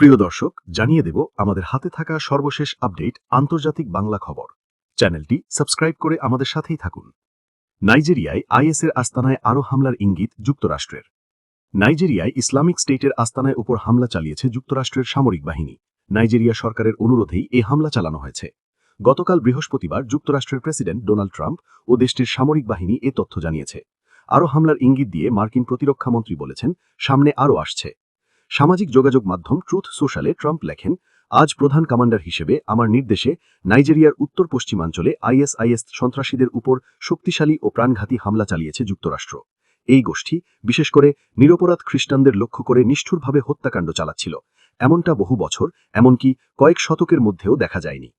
প্রিয় দর্শক, জানিয়ে দেব আমাদের হাতে থাকা সর্বশেষ আপডেট আন্তর্জাতিক বাংলা খবর। চ্যানেলটি সাবস্ক্রাইব করে আমাদের সাথেই থাকুন। নাইজেরিয়ায় আইএসের আস্তানায় আরও হামলার ইঙ্গিত যুক্তরাষ্ট্রের। নাইজেরিয়ায় ইসলামিক স্টেটের আস্তানায় উপর হামলা চালিয়েছে যুক্তরাষ্ট্রের সামরিক বাহিনী। নাইজেরিয়া সরকারের অনুরোধেই এ হামলা চালানো হয়েছে। গতকাল বৃহস্পতিবার যুক্তরাষ্ট্রের প্রেসিডেন্ট ডোনাল্ড ট্রাম্প ও দেশটির সামরিক বাহিনী এ তথ্য জানিয়েছে। আরও হামলার ইঙ্গিত দিয়ে মার্কিন প্রতিরক্ষামন্ত্রী বলেছেন, সামনে আরও আসছে। সামাজিক যোগাযোগ মাধ্যম ট্রুথ সোশ্যালে ট্রাম্প লেখেন, আজ প্রধান কমান্ডার হিসেবে আমার নির্দেশে নাইজেরিয়ার উত্তর পশ্চিমাঞ্চলে আইএসআইএস সন্ত্রাসীদের উপর শক্তিশালী ও প্রাণঘাতী হামলা চালিয়েছে যুক্তরাষ্ট্র। এই গোষ্ঠী, বিশেষ করে নিরপরাধ খ্রিস্টানদের লক্ষ্য করে নিষ্ঠুরভাবে হত্যাকাণ্ড চালাচ্ছিল। এমনটা বহু বছর, এমনকি কয়েক শতকের মধ্যেও দেখা যায়নি।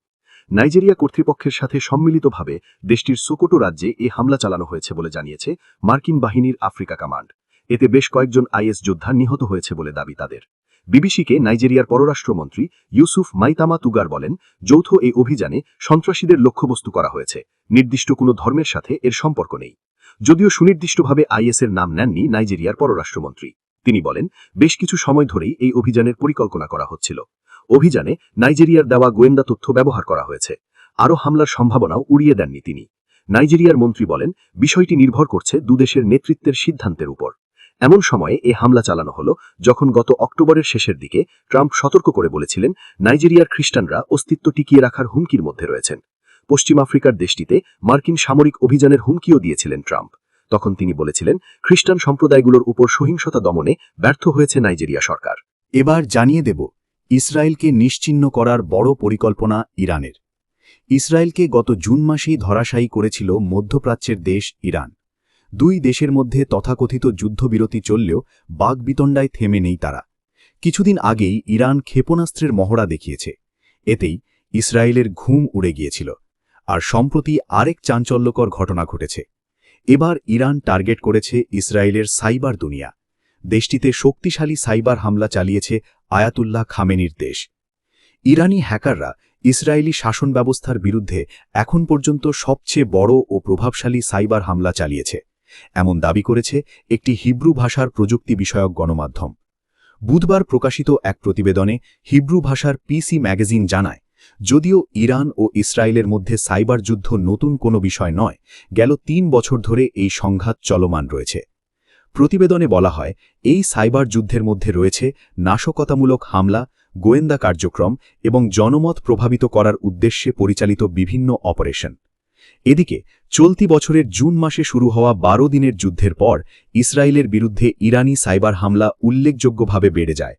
নাইজেরিয়া কর্তৃপক্ষের সাথে সম্মিলিতভাবে দেশটির সোকোটো রাজ্যে এ হামলা চালানো হয়েছে বলে জানিয়েছে মার্কিন বাহিনীর আফ্রিকা কমান্ড। এতে বেশ কয়েকজন আইএস যোদ্ধা নিহত হয়েছে বলে দাবি তাদের। বিবিসিকে নাইজেরিয়ার পররাষ্ট্রমন্ত্রী ইউসুফ মাইতামা তুগার বলেন, যৌথ এই অভিযানে সন্ত্রাসীদের লক্ষ্যবস্তু করা হয়েছে। নির্দিষ্ট কোনো ধর্মের সাথে এর সম্পর্ক নেই। যদিও সুনির্দিষ্টভাবে আইএসের নাম নেননি নাইজেরিয়ার পররাষ্ট্রমন্ত্রী। তিনি বলেন, বেশ কিছু সময় ধরেই এই অভিযানের পরিকল্পনা করা হচ্ছিল। অভিযানে নাইজেরিয়ার দেওয়া গোয়েন্দা তথ্য ব্যবহার করা হয়েছে। আরও হামলার সম্ভাবনাও উড়িয়ে দেননি তিনি। নাইজেরিয়ার মন্ত্রী বলেন, বিষয়টি নির্ভর করছে দুদেশের নেতৃত্বের সিদ্ধান্তের উপর। এমন সময়ে এ হামলা চালানো হলো যখন গত অক্টোবরের শেষের দিকে ট্রাম্প সতর্ক করে বলেছিলেন, নাইজেরিয়ার খ্রিস্টানরা অস্তিত্ব টিকিয়ে রাখার হুমকির মধ্যে রয়েছেন। পশ্চিম আফ্রিকার দেশটিতে মার্কিন সামরিক অভিযানের হুমকিও দিয়েছিলেন ট্রাম্প। তখন তিনি বলেছিলেন, খ্রিস্টান সম্প্রদায়গুলোর উপর সহিংসতা দমনে ব্যর্থ হয়েছে নাইজেরিয়া সরকার। এবার জানিয়ে দেব, ইসরায়েলকে নিশ্চিহ্ন করার বড় পরিকল্পনা ইরানের। ইসরায়েলকে গত জুন মাসেই ধরাশায়ী করেছিল মধ্যপ্রাচ্যের দেশ ইরান। দুই দেশের মধ্যে তথাকথিত যুদ্ধবিরতি চললেও বাগবিতণ্ডায় থেমে নেই তারা। কিছুদিন আগেই ইরান ক্ষেপণাস্ত্রের মহড়া দেখিয়েছে। এতেই ইসরায়েলের ঘুম উড়ে গিয়েছিল আর সম্প্রতি আরেক চাঞ্চল্যকর ঘটনা ঘটেছে। এবার ইরান টার্গেট করেছে ইসরায়েলের সাইবার দুনিয়া। দেশটিতে শক্তিশালী সাইবার হামলা চালিয়েছে আয়াতুল্লাহ খামেনির দেশ। ইরানি হ্যাকাররা ইসরায়েলি শাসন ব্যবস্থার বিরুদ্ধে এখন পর্যন্ত সবচেয়ে বড় ও প্রভাবশালী সাইবার হামলা চালিয়েছে। এমন দাবি করেছে একটি হিব্রু ভাষার প্রযুক্তি বিষয়ক গণমাধ্যম। বুধবার প্রকাশিত এক প্রতিবেদনে হিব্রু ভাষার পিসি ম্যাগাজিন জানায়, যদিও ইরান ও ইসরায়েলের মধ্যে সাইবার যুদ্ধ নতুন কোনো বিষয় নয়, গেল তিন বছর ধরে এই সংঘাত চলমান রয়েছে। প্রতিবেদনে বলা হয়, এই সাইবার যুদ্ধের মধ্যে রয়েছে নাশকতামূলক হামলা, গোয়েন্দা কার্যক্রম এবং জনমত প্রভাবিত করার উদ্দেশ্যে পরিচালিত বিভিন্ন অপারেশন। এদিকে, চলতি বছরের জুন মাসে শুরু হওয়া বারো দিনের যুদ্ধের পর ইসরায়েলের বিরুদ্ধে ইরানি সাইবার হামলা উল্লেখযোগ্যভাবে বেড়ে যায়।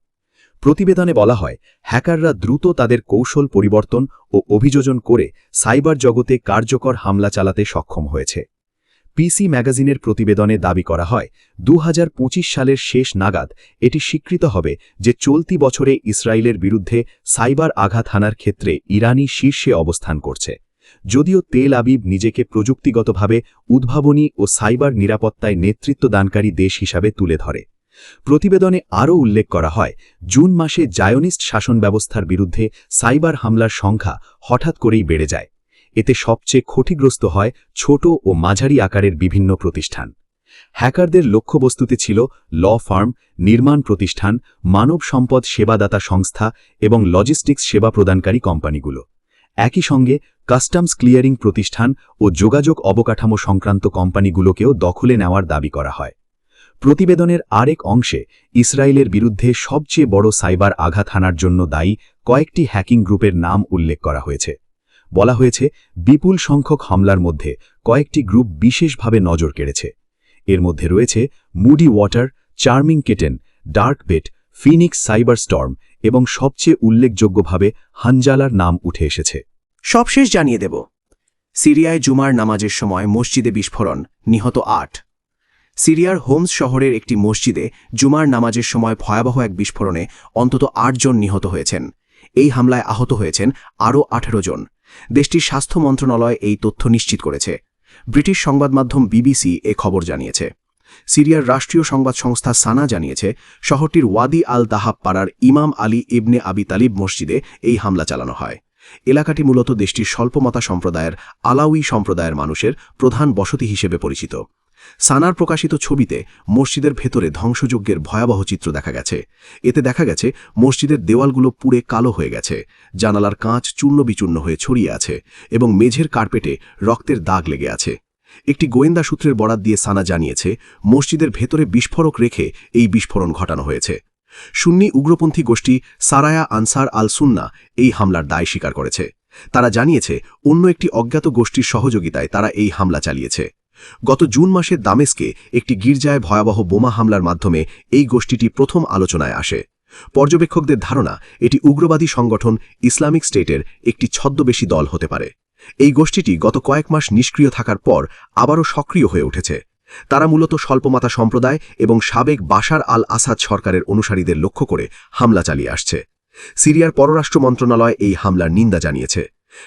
প্রতিবেদনে বলা হয়, হ্যাকাররা দ্রুত তাদের কৌশল পরিবর্তন ও অভিযোজন করে সাইবার জগতে কার্যকর হামলা চালাতে সক্ষম হয়েছে। পিসি ম্যাগাজিনের প্রতিবেদনে দাবি করা হয় দু হাজার পঁচিশ সালের শেষ নাগাদ এটি স্বীকৃত হবে যে চলতি বছরে ইসরায়েলের বিরুদ্ধে সাইবার আঘাত হানার ক্ষেত্রে ইরানি শীর্ষে অবস্থান করছে। যদিও তেল আবিব নিজেকে প্রযুক্তিগতভাবে উদ্ভাবনী ও সাইবার নিরাপত্তায় নেতৃত্বদানকারী দেশ হিসাবে তুলে ধরে। প্রতিবেদনে আরও উল্লেখ করা হয়, জুন মাসে জায়োনিস্ট শাসন ব্যবস্থার বিরুদ্ধে সাইবার হামলার সংখ্যা হঠাৎ করেই বেড়ে যায়। এতে সবচেয়ে ক্ষতিগ্রস্ত হয় ছোট ও মাঝারি আকারের বিভিন্ন প্রতিষ্ঠান। হ্যাকারদের লক্ষ্যবস্তুতে ছিল ল ফার্ম, নির্মাণ প্রতিষ্ঠান, মানব সম্পদ সেবাদাতা সংস্থা এবং লজিস্টিক্স সেবা প্রদানকারী কোম্পানিগুলো। একই সঙ্গে কাস্টমস ক্লিয়ারিং প্রতিষ্ঠান ও যোগাযোগ অবকাঠামো সংক্রান্ত কোম্পানিগুলোকেও দখলে নেওয়ার দাবি করা হয়। প্রতিবেদনের আরেক অংশে ইসরায়েলের বিরুদ্ধে সবচেয়ে বড় সাইবার আঘাত হানার জন্য দায়ী কয়েকটি হ্যাকিং গ্রুপের নাম উল্লেখ করা হয়েছে। বলা হয়েছে, বিপুল সংখ্যক হামলার মধ্যে কয়েকটি গ্রুপ বিশেষভাবে নজর কেড়েছে। এর মধ্যে রয়েছে muddy water, charming kitten, dark bit, phoenix cyber storm এবং সবচেয়ে উল্লেখযোগ্যভাবে হানজালার নাম উঠে এসেছে। সবশেষ জানিয়ে দেব। সিরিয়ায় জুমার নামাজের সময় মসজিদে বিস্ফোরণ, নিহত আট। সিরিয়ার হোমস শহরের একটি মসজিদে জুমার নামাজের সময় ভয়াবহ এক বিস্ফোরণে অন্তত আটজন নিহত হয়েছেন। এই হামলায় আহত হয়েছেন আরও আঠেরো জন। দেশটির স্বাস্থ্য মন্ত্রণালয় এই তথ্য নিশ্চিত করেছে। ব্রিটিশ সংবাদ মাধ্যম বিবিসি এ খবর জানিয়েছে। সিরিয়ার রাষ্ট্রীয় সংবাদ সংস্থা সানা জানিয়েছে, শহরটির ওয়াদি আল তাহাব পাড়ার ইমাম আলী ইবনে আবি তালিব মসজিদে এই হামলা চালানো হয়। এলাকাটি মূলত দেশটির স্বল্পমাতা সম্প্রদায়ের আলাউই সম্প্রদায়ের মানুষের প্রধান বসতি হিসেবে পরিচিত। সানার প্রকাশিত ছবিতে মসজিদের ভেতরে ধ্বংসযজ্ঞের ভয়াবহ চিত্র দেখা গেছে। এতে দেখা গেছে, মসজিদের দেওয়ালগুলো পুড়ে কালো হয়ে গেছে, জানালার কাঁচ চূর্ণ বিচূর্ণ হয়ে ছড়িয়ে আছে এবং মেঝের কার্পেটে রক্তের দাগ লেগে আছে। একটি গোয়েন্দা সূত্রের বরাত দিয়ে সানা জানিয়েছে, মসজিদের ভেতরে বিস্ফোরক রেখে এই বিস্ফোরণ ঘটানো হয়েছে। সুন্নি উগ্রপন্থী গোষ্ঠী সারায়া আনসার আল সুন্না এই হামলার দায় স্বীকার করেছে। তারা জানিয়েছে, অন্য একটি অজ্ঞাত গোষ্ঠীর সহযোগিতায় তারা এই হামলা চালিয়েছে। গত জুন মাসে দামেস্কে একটি গির্জায় ভয়াবহ বোমা হামলার মাধ্যমে এই গোষ্ঠীটি প্রথম আলোচনায় আসে। পর্যবেক্ষকদের ধারণা, এটি উগ্রবাদী সংগঠন ইসলামিক স্টেটের একটি ছদ্মবেশী দল হতে পারে। এই গোষ্ঠীটি গত কয়েক মাস নিষ্ক্রিয় থাকার পর আবারও সক্রিয় হয়ে উঠেছে। তারা মূলত স্বল্পমাতা সম্প্রদায় এবং সাবেক বাশার আল আসাদ সরকারের অনুসারীদের লক্ষ্য করে হামলা চালিয়ে আসছে। সিরিয়ার পররাষ্ট্র মন্ত্রণালয় এই হামলার নিন্দা জানিয়েছে।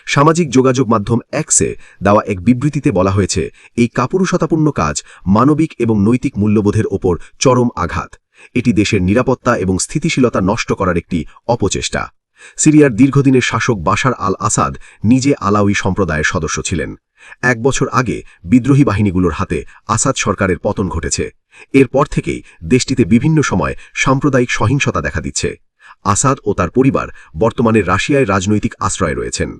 সামাজিক যোগাযোগ মাধ্যম এক্সে দেওয়া এক বিবৃতিতে বলা হয়েছে, এই কাপুরুষতাপূর্ণ কাজ মানবিক এবং নৈতিক মূল্যবোধের ওপর চরম আঘাত। এটি দেশের নিরাপত্তা এবং স্থিতিশীলতা নষ্ট করার একটি অপচেষ্টা। সিরিয়ার দীর্ঘদিনের শাসক বাশার আল আসাদ নিজে আলাউই সম্প্রদায়ের সদস্য ছিলেন। এক বছর আগে বিদ্রোহী বাহিনীগুলোর হাতে আসাদ সরকারের পতন ঘটেছে। এরপর থেকেই দেশটিতে বিভিন্ন সময় সাম্প্রদায়িক সহিংসতা দেখা দিচ্ছে। আসাদ ও তার পরিবার বর্তমানে রাশিয়ায় রাজনৈতিক আশ্রয় রয়েছেন।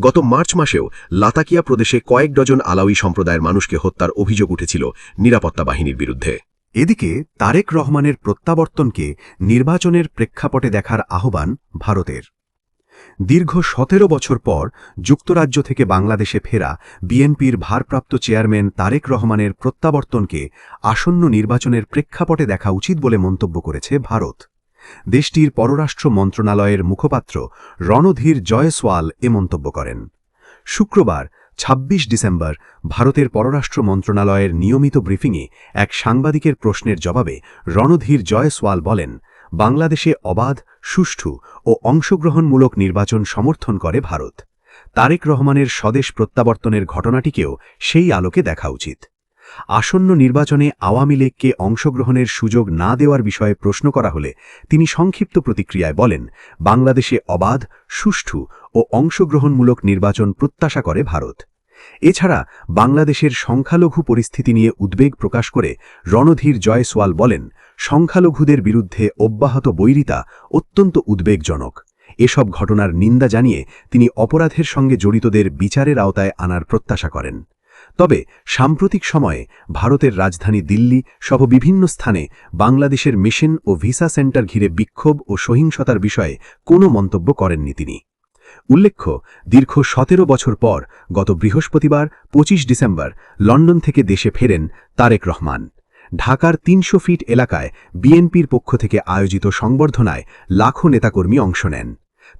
গত মার্চ মাসেও লাতাকিয়া প্রদেশে কয়েক ডজন আলাউই সম্প্রদায়ের মানুষকে হত্যার অভিযোগ উঠেছিল নিরাপত্তা বাহিনীর বিরুদ্ধে। এদিকে তারেক রহমানের প্রত্যাবর্তনকে নির্বাচনের প্রেক্ষাপটে দেখার আহ্বান ভারতের। দীর্ঘ সতেরো বছর পর যুক্তরাজ্য থেকে বাংলাদেশে ফেরা বিএনপির ভারপ্রাপ্ত চেয়ারম্যান তারেক রহমানের প্রত্যাবর্তনকে আসন্ন নির্বাচনের প্রেক্ষাপটে দেখা উচিত বলে মন্তব্য করেছে ভারত। দেশটির পররাষ্ট্র মন্ত্রণালয়ের মুখপাত্র রণধীর জয়সওয়াল এ মন্তব্য করেন। শুক্রবার ২৬ ডিসেম্বর, ভারতের পররাষ্ট্র মন্ত্রণালয়ের নিয়মিত ব্রিফিংয়ে এক সাংবাদিকের প্রশ্নের জবাবে রণধীর জয়সওয়াল বলেন, বাংলাদেশে অবাধ সুষ্ঠু ও অংশগ্রহণমূলক নির্বাচন সমর্থন করে ভারত। তারেক রহমানের স্বদেশ প্রত্যাবর্তনের ঘটনাটিকেও সেই আলোকে দেখা উচিত। আসন্ন নির্বাচনে আওয়ামী লীগকে অংশগ্রহণের সুযোগ না দেওয়ার বিষয়ে প্রশ্ন করা হলে তিনি সংক্ষিপ্ত প্রতিক্রিয়ায় বলেন, বাংলাদেশে অবাধ, সুষ্ঠু ও অংশগ্রহণমূলক নির্বাচন প্রত্যাশা করে ভারত। এছাড়া বাংলাদেশের সংখ্যালঘু পরিস্থিতি নিয়ে উদ্বেগ প্রকাশ করে রণধীর জয়সওয়াল বলেন, সংখ্যালঘুদের বিরুদ্ধে অব্যাহত বৈরিতা অত্যন্ত উদ্বেগজনক। এসব ঘটনার নিন্দা জানিয়ে তিনি অপরাধের সঙ্গে জড়িতদের বিচারের আওতায় আনার প্রত্যাশা করেন। তবে সাম্প্রতিক সময়ে ভারতের রাজধানী দিল্লি সহ বিভিন্ন স্থানে বাংলাদেশের মিশন ও ভিসা সেন্টার ঘিরে বিক্ষোভ ও সহিংসতার বিষয়ে কোনো মন্তব্য করেননি তিনি। উল্লেখ্য, দীর্ঘ সতেরো বছর পর গত বৃহস্পতিবার ২৫ ডিসেম্বর লন্ডন থেকে দেশে ফেরেন তারেক রহমান। ঢাকার তিনশো ফিট এলাকায় বিএনপির পক্ষ থেকে আয়োজিত সংবর্ধনায় লাখো নেতাকর্মী অংশ নেন।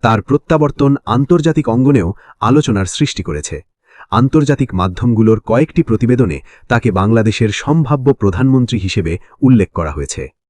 তার প্রত্যাবর্তন আন্তর্জাতিক অঙ্গনেও আলোচনার সৃষ্টি করেছে। আন্তর্জাতিক মাধ্যমগুলোর কয়েকটি প্রতিবেদনে তাকে বাংলাদেশের সম্ভাব্য প্রধানমন্ত্রী হিসেবে উল্লেখ করা হয়েছে।